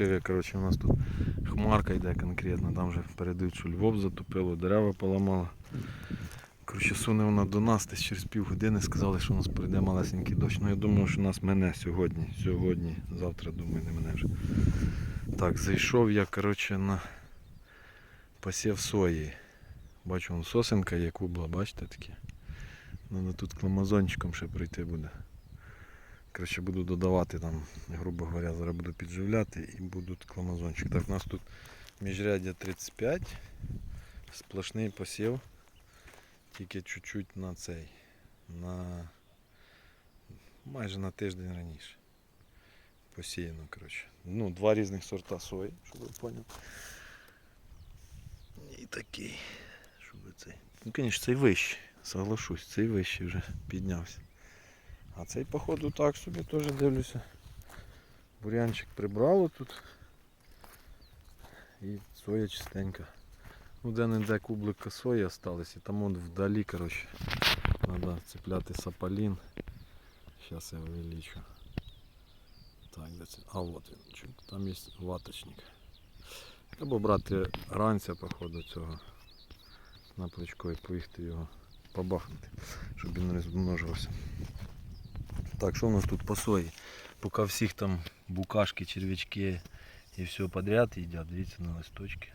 рішив, коротше, у нас тут хмарка йде конкретно, там вже передають, що Львов затопило, дерева поламало. Коротше, суне вона до нас, десь через півгодини сказали, що у нас прийде малесенький дощ. Ну я думаю, що нас мене сьогодні. Сьогодні, завтра думаю, не мене вже. Так, зайшов я, коротше, на посів сої. Бачу, вон сосенка є кубла, бачите такі. Надо тут кламазончиком ще пройти буде. Коротше, буду додавати там, грубо говоря, зараз буду підживляти і будуть кламазончик. Так, у нас тут міжряддя 35, сплошний посів, тільки чуть-чуть на цей, на майже на тиждень раніше. Посіяно, коротше. Ну, два різних сорта сої, щоб ви поняли. І такий, щоб цей. Ну, звісно, цей вищий, соглашусь, цей вищий вже піднявся. А цей, походу, так собі теж дивлюся. Бурянчик прибрало тут. І соя чистенька. Ну де-не-де кублика сої остались. І там вон вдалі, коротше. Треба цепляти сапалін. Зараз я увеличу. Так, де? А от він. Там є ваточник. Треба брати ранця, походу, цього на плечко і поїхати його побахнути, щоб він не розмножувався. Так, що у нас тут по сої? Поки всіх там букашки, червячки і все подряд їдять, дивіться на листочки.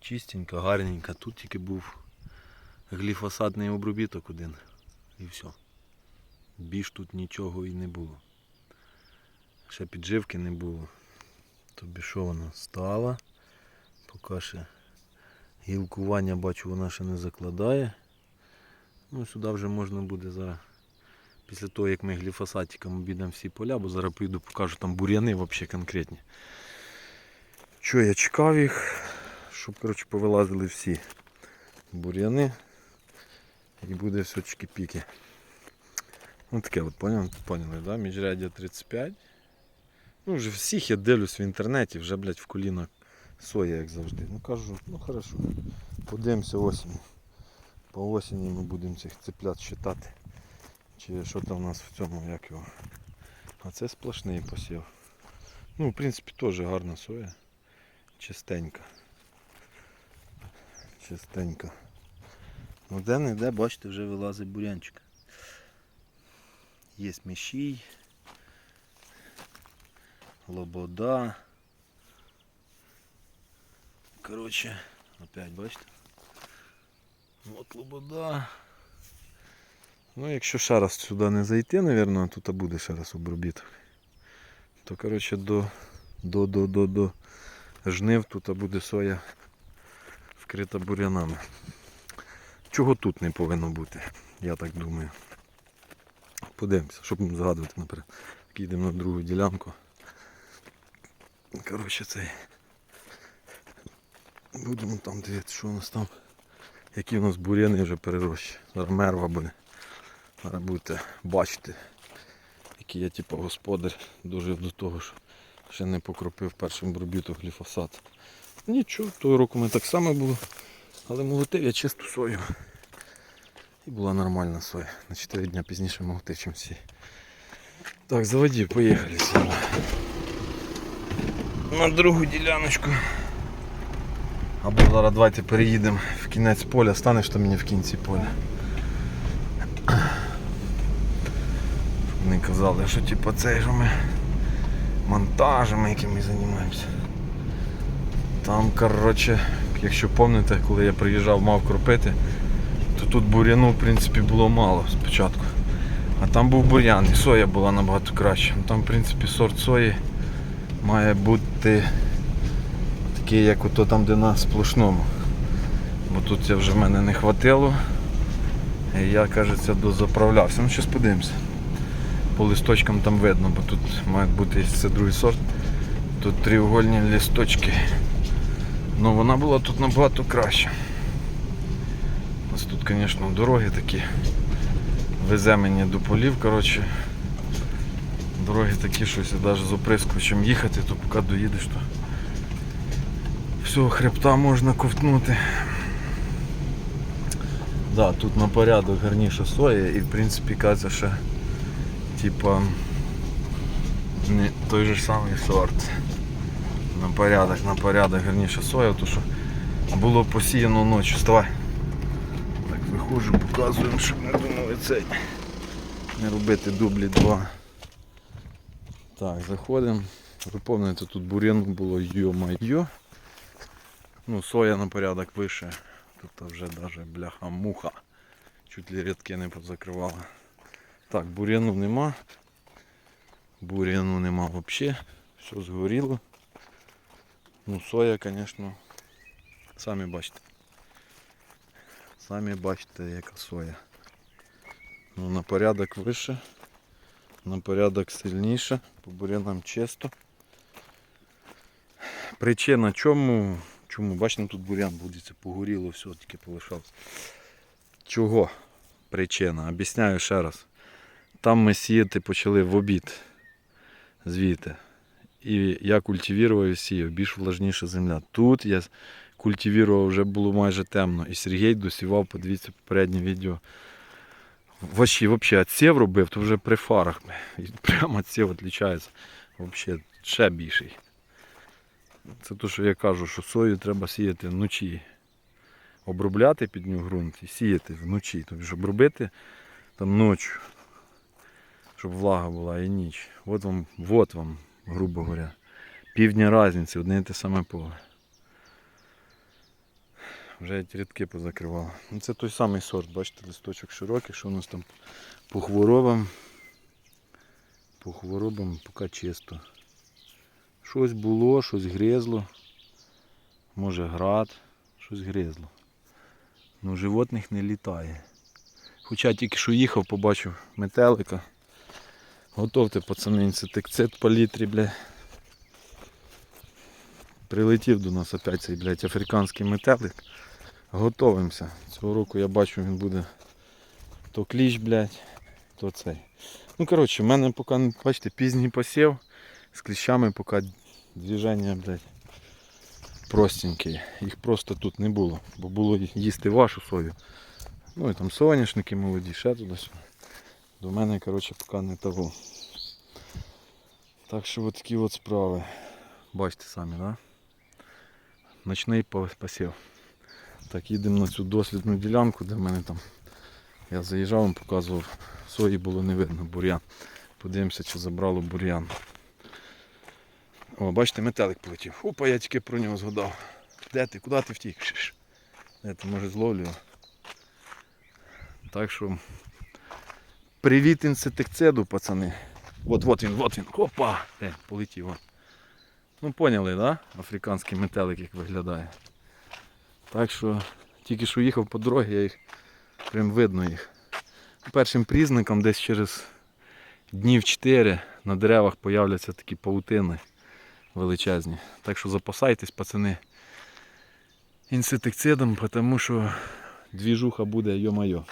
Чистенько, гарненько. Тут тільки був гліфосатний обробіток один. І все. Більш тут нічого і не було. Ще підживки не було. Тобі що вона стала? Поки ще гілкування бачу вона ще не закладає. Ну сюди вже можна буде зараз. Після того як ми гліфосатиком обійдемо всі поля, бо зараз прийду покажу там бур'яни взагалі конкретні. Що я чекав їх, щоб коротше, повилазили всі бур'яни і буде все чики-піки. Ну таке от поняли, поняли да? міжряддя 35. Ну вже всіх я дивлюсь в інтернеті, вже блядь, в коліна соя, як завжди. Ну кажу, ну хорошо. Подивимося осінь. По осені ми будемо цих цеплят считати. Чи що там у нас в цьому, як його. А це сплошний посів. Ну, в принципі, теж гарна соя. Чистенька. Чистенька. Ну де не де, бачите, вже вилазить бурянчик. Є міщій. Лобода. Коротше, опять бачите. От лобода. Ну, якщо ще раз сюди не зайти, мабуть, тут буде ще раз обробіток. То коротше до, до, до, до, до жнив тут буде соя вкрита бур'янами. Чого тут не повинно бути, я так думаю. Подивимося, щоб згадувати наперед. Так, Їдемо на другу ділянку. Коротше цей. Будемо там дивитися, що у нас там. Які у нас бур'яни вже перерощі. Зараз мерва буде. Зараз будете бачити, який я типу господар дожив до того, що ще не покропив першим бурбітом гліфосат. Нічого, того року ми так само було, але молотив я чисту сою. І була нормальна соя. На 4 дня пізніше молотив, чим всі. Так, заводів, поїхали сюди. На другу діляночку. Або зараз давайте переїдемо в кінець поля, станеш то мені в кінці поля. Вони казали, що типу цей же ми монтажами якими займаємося. Там, коротше, якщо пам'ятаєте, коли я приїжджав, мав кропити, то тут бур'яну в принципі було мало спочатку. А там був бур'ян і соя була набагато краще. Ну, Там в принципі сорт сої має бути такий, як ото там, де на сплошному. Бо тут я вже в мене не хватило. І я, кажеться, дозаправлявся. Ну, зараз подивимося. По листочкам там видно, бо тут має бути це другий сорт. Тут треугольні листочки. Ну вона була тут набагато. У нас тут, звісно, дороги такі. Везе мені до полів, коротше. Дороги такі, що якщо навіть з оприскувачем їхати, то поки доїдеш, то всього хребта можна ковтнути. Да, тут на порядок гарніша соя і в принципі кажеться, що типа не той же самий сорт. На порядок, на порядок, гарніше соя, то що було посіяно ночі. Вставай. Так, виходжу, показуємо, щоб не думали цей. Не робити дублі два. Так, заходимо. Ви пам'ятаєте, тут бур'ян було йо-майо. Ну, соя на порядок вище. Тут вже навіть бляха-муха. Чуть ли рядки не позакривала. Так, бур'яну нема. Бур'яну нема взагалі. Все згоріло. Ну, соя, звісно, самі бачите. Самі бачите, яка соя. Ну, на порядок вище, на порядок сильніше, по бурянам чисто. Причина чому? Чому? Бачите, тут бурян буде, погоріло, все, тільки полишалось. Чого? Причина? Об'ясняю ще раз. Там ми сіяти почали в обід звідти. І я культивував і сіяв, більш влажніша земля. Тут я культивував, вже було майже темно. І Сергій досівав, подивіться попереднє відео. Вообще, вообще, отсев робив, то вже при фарах. Прямо отсев відрізняється. Вообще, ще більший. Це те, що я кажу, що сою треба сіяти вночі. Обробляти під нього ґрунт і сіяти вночі. Тобто, щоб робити там ночі, щоб влага була і ніч. От вам, от вам, грубо говоря, півдня різниці, одне і те саме поле. Вже ті рядки позакривало. Ну, Це той самий сорт, бачите, листочок широкий, що у нас там по хворобам. По хворобам поки чисто. Щось було, щось гризло. Може град, щось гризло. Ну животних не літає. Хоча тільки що їхав, побачив метелика. Готовте пацани інсектицид по літрі, бля. Прилетів до нас опять цей, блядь, африканський метелик. Готовимося. Цього року я бачу він буде то кліщ, блядь, то цей. Ну коротше, в мене поки, бачите, пізній посів. З кліщами поки движення, блядь, простенькі. Їх просто тут не було. Бо було їсти вашу сою. Ну і там соняшники молоді, ще туди-сюди. До мене, коротше, поки не того. Так що такі от справи. Бачите самі, да? Ночний по- посів. Так, їдемо на цю дослідну ділянку, де в мене там. Я заїжджав, вам показував, сої було не видно, бур'ян. Подивимося, чи забрало бур'ян. О, бачите, метелик полетів. Опа, я тільки про нього згадав. Де ти? Куди ти втік? Де ти може зловлю? Так що привіт інсектициду, пацани. От, от він, от він. Опа! Де, полетів. От. Ну поняли, да? Африканський метелик як виглядає. Так що тільки що їхав по дорозі, я їх прям видно їх. Першим признаком десь через днів 4 на деревах появляться такі паутини величезні. Так що запасайтесь, пацани, інсектицидом, тому що двіжуха буде йо-майо.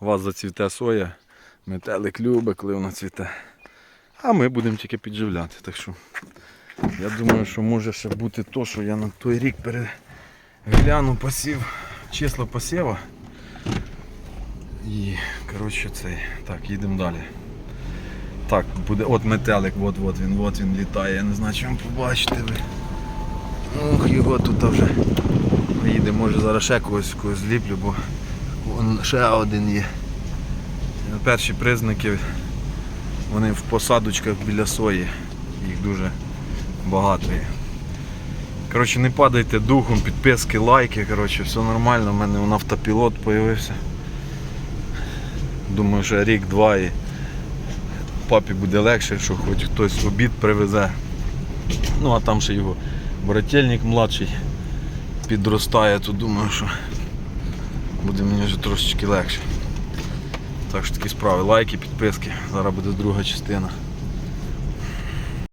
У вас зацвіте соя, метелик любить, коли вона цвіте. А ми будемо тільки підживляти. Так що я думаю, що може ще бути то, що я на той рік перегляну посів, число посіва. І коротше цей. Так, їдемо далі. Так, буде от метелик, от от він, от він літає, я не знаю, чи вам побачите ви. Ох, його тут вже їде, може зараз ще когось, когось зліплю, бо ще один є. Перші признаки вони в посадочках біля сої. Їх дуже багато є. Коротше, не падайте духом, підписки, лайки, коротше, все нормально, у мене вон автопілот з'явився. Думаю, що рік-два і папі буде легше, що хоч хтось обід привезе. Ну а там ще його брательник младший підростає, то думаю, що буде мені вже трошечки легше. Так що такі справи. Лайки, підписки. Зараз буде друга частина.